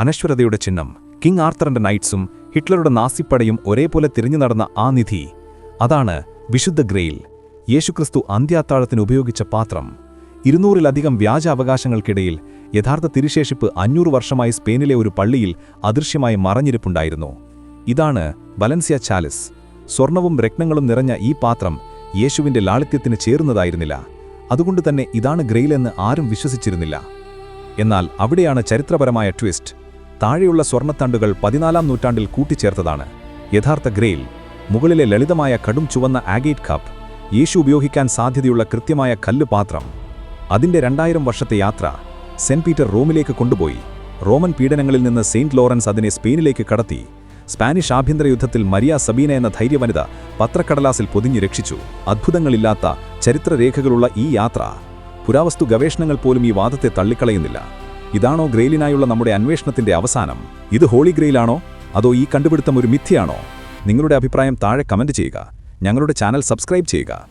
അനശ്വരതയുടെ ചിഹ്നം കിങ് ആർത്തറിന്റെ നൈറ്റ്സും ഹിറ്റ്ലറുടെ നാസിപ്പടയും ഒരേപോലെ തിരിഞ്ഞു നടന്ന ആ നിധി. അതാണ് വിശുദ്ധ ഗ്രെയിൽ യേശുക്രിസ്തു അന്ത്യാത്താഴത്തിന് ഉപയോഗിച്ച പാത്രം. ഇരുന്നൂറിലധികം വ്യാജ അവകാശങ്ങൾക്കിടയിൽ യഥാർത്ഥ തിരുശേഷിപ്പ് അഞ്ഞൂറ് വർഷമായി സ്പെയിനിലെ ഒരു പള്ളിയിൽ അദൃശ്യമായി മറഞ്ഞിരിപ്പുണ്ടായിരുന്നു. ഇതാണ് ബലൻസിയ ചാലിസ്. സ്വർണവും രത്നങ്ങളും നിറഞ്ഞ ഈ പാത്രം യേശുവിന്റെ ലാളിത്യത്തിന് ചേരുന്നതായിരുന്നില്ല. അതുകൊണ്ട് തന്നെ ഇതാണ് ഗ്രെയിലെന്ന് ആരും വിശ്വസിച്ചിരുന്നില്ല. എന്നാൽ അവിടെയാണ് ചരിത്രപരമായ ട്വിസ്റ്റ്. താഴെയുള്ള സ്വർണത്തണ്ടുകൾ പതിനാലാം നൂറ്റാണ്ടിൽ കൂട്ടിച്ചേർത്തതാണ്. യഥാർത്ഥ ഗ്രെയിൽ മുകളിലെ ലളിതമായ കടും ചുവന്ന ആഗേറ്റ് കപ്പ് യേശു ഉപയോഗിക്കാൻ സാധ്യതയുള്ള കൃത്യമായ കല്ലുപാത്രം അതിന്റെ രണ്ടായിരം വർഷത്തെ യാത്ര സെന്റ് പീറ്റർ റോമിലേക്ക് കൊണ്ടുപോയി. റോമൻ പീഡനങ്ങളിൽ നിന്ന് സെയിന്റ് ലോറൻസ് അതിനെ സ്പെയിനിലേക്ക് കടത്തി. സ്പാനിഷ് ആഭ്യന്തര യുദ്ധത്തിൽ മരിയ സബീന എന്ന ധൈര്യവനിത പത്രക്കടലാസിൽ പൊതിഞ്ഞു രക്ഷിച്ചു. അത്ഭുതങ്ങളില്ലാത്ത ചരിത്രരേഖകളുള്ള ഈ യാത്ര പുരാവസ്തു ഗവേഷണങ്ങൾ പോലും ഈ വാദത്തെ തള്ളിക്കളയുന്നില്ല. ഇതാണോ ഗ്രെയിലിനായുള്ള നമ്മുടെ അന്വേഷണത്തിന്റെ അവസാനം? ഇത് ഹോളി ഗ്രെയിലാണോ അതോ ഈ കണ്ടുപിടുത്തം ഒരു മിഥ്യയാണോ? നിങ്ങളുടെ അഭിപ്രായം താഴെ കമന്റ് ചെയ്യുക. ഞങ്ങളുടെ ചാനൽ സബ്സ്ക്രൈബ് ചെയ്യുക.